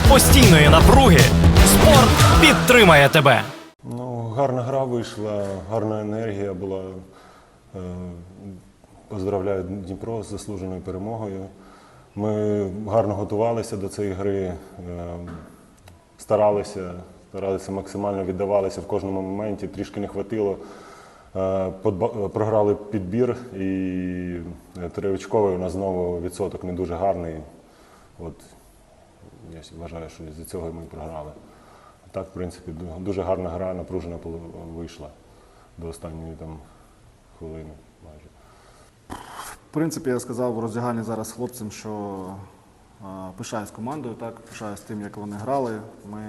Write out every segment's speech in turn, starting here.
серед постійної напруги спорт підтримає тебе. Ну, гарна гра вийшла, гарна енергія була. Е, Поздравляю Дніпро з заслуженою перемогою. Ми гарно готувалися до цієї гри, е, старалися, старалися максимально віддавалися в кожному моменті, трішки не хватило. Е, Програли підбір і триочковий у нас знову відсоток не дуже гарний. От, я вважаю, що з-за цього ми програли. А Так, в принципі, дуже гарна гра, напружена вийшла до останньої там хвилини майже. В принципі, я сказав в роздягальні зараз хлопцям, що пишаюсь командою, так, пишаюсь тим, як вони грали. Ми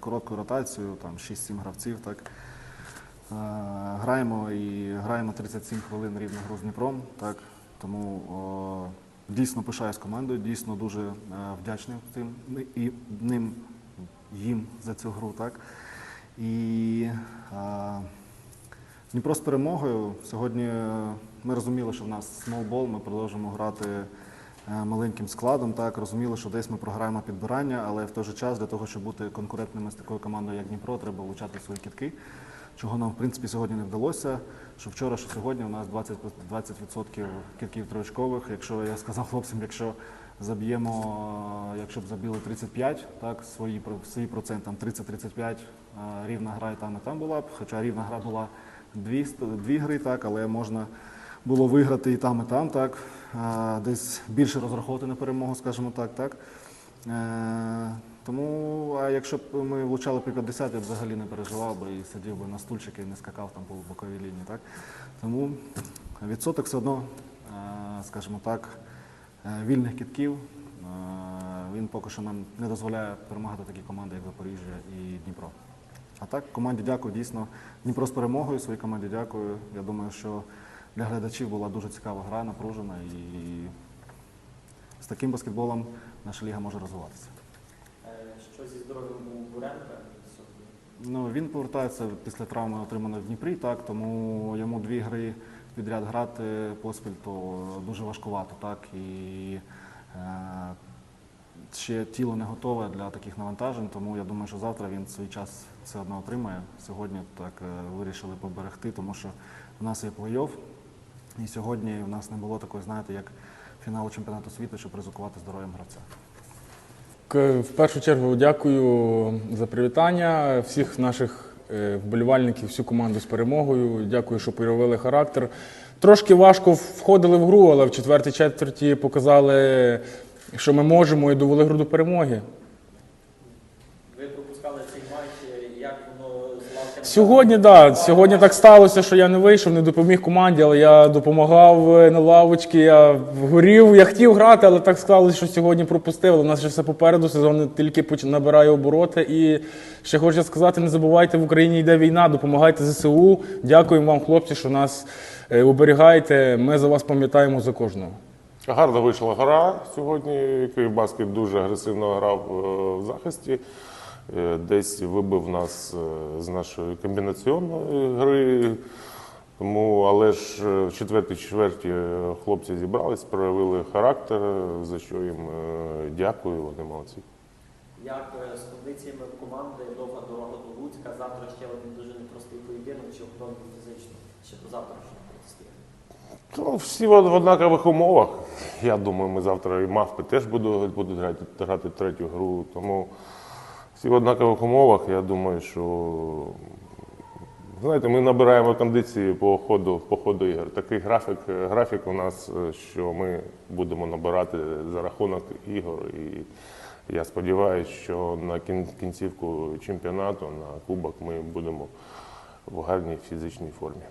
коротку ротацію, там 6-7 гравців, так. Граємо і граємо 37 хвилин рівно гру з Дніпром. Так. Тому дійсно пишаюсь командою, дійсно дуже е, вдячний тим і ним їм за цю гру. Так. І е, Дніпро з перемогою. Сьогодні е, ми розуміли, що в нас смолбол, ми продовжуємо грати маленьким складом. Так, розуміли, що десь ми програємо підбирання, але в той же час для того, щоб бути конкурентними з такою командою, як Дніпро, треба влучати свої кітки. Чого нам, в принципі, сьогодні не вдалося. Що вчора, що сьогодні у нас 20%, 20% кітків триочкових. Якщо я сказав хлопцям, якщо заб'ємо, е, якщо б забили 35, так, свої, свій процент, там 30-35, е, рівна гра і там і там була б, хоча рівна гра була дві, дві гри, так, але можна було виграти і там, і там, так. Е, Десь більше розраховувати на перемогу, скажімо так, так. Якщо б ми влучали при 50, я б взагалі не переживав би і сидів би на стульчики і не скакав там по боковій лінії. Так? Тому відсоток все одно, е, скажімо так, е, вільних кітків. е, Він поки що нам не дозволяє перемагати такі команди, як Запоріжжя і Дніпро. А так, команді дякую. Дійсно, Дніпро з перемогою, своїй команді дякую. Я думаю, що для глядачів була дуже цікава гра, напружена, і з таким баскетболом наша ліга може розвиватися. Що зі здоров'ям у Буренка? Ну, він повертається після травми, отриманої в Дніпрі, так, тому йому дві гри підряд грати поспіль, то дуже важкувато. Так, і е, ще тіло не готове для таких навантажень, тому я думаю, що завтра він свій час все одно отримає. Сьогодні так е, вирішили поберегти, тому що в нас є плей-офф, і сьогодні в нас не було такої, знаєте, як фіналу чемпіонату світу, щоб ризикувати здоров'ям гравця. К- В першу чергу дякую за привітання всіх наших е, вболівальників, всю команду з перемогою. Дякую, що проявили характер. Трошки важко входили в гру, але в четвертій четверті показали, що ми можемо і довели гру до перемоги. Ви цей матч, як воно з? Сьогодні, так, да, сьогодні так сталося, що я не вийшов, не допоміг команді, але я допомагав е, на лавочці, я горів, я хотів грати, але так склалося, що сьогодні пропустив. Але у нас ще все попереду, сезон тільки набирає обороти. І ще хочу сказати, не забувайте, в Україні йде війна, допомагайте ЗСУ. Дякуємо вам, хлопці, що нас е, оберігаєте. Ми за вас пам'ятаємо за кожного. Гарно вийшла гра сьогодні. Київбаскет дуже агресивно грав е, в захисті. Е, Десь вибив нас е, з нашої комбінаційної гри. Тому, але ж е, в четвертій чверті хлопці зібрались, проявили характер, за що їм дякую, вони молодці. Як з кондиціями команди довга дорога до Луцька, завтра ще один дуже непростий поєдинок, чи готові фізично, ще до завтрашнього протистояння? Ну, всі в в однакових умовах. Я думаю, ми завтра і мавпи теж будуть, будуть грати, грати третю гру. Тому всі в однакових умовах. Я думаю, що знаєте, ми набираємо кондиції по ходу, по ходу ігор. Такий графік, графік у нас, е, що ми будемо набирати за рахунок ігор. І я сподіваюся, що на кінцівку чемпіонату, на кубок ми будемо в гарній фізичній формі.